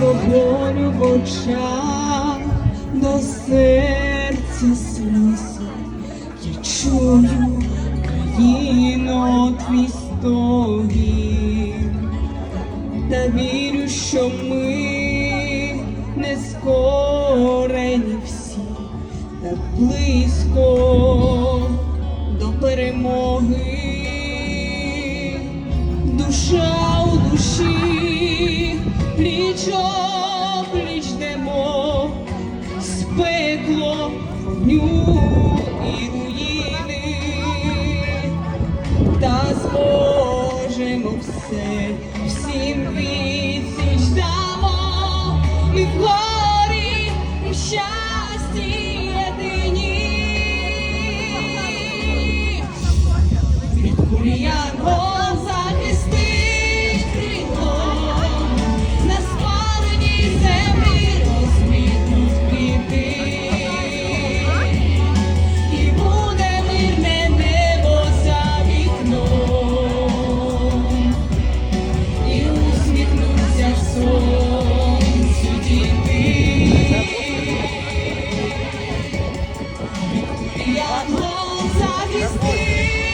до болю в очах, до серця сльози. Я чую, країно, твій стогін, та вірю, що ми не скорені всі, так близько пліч немов з пекло вогню і руїни, та зможемо все. як захисти.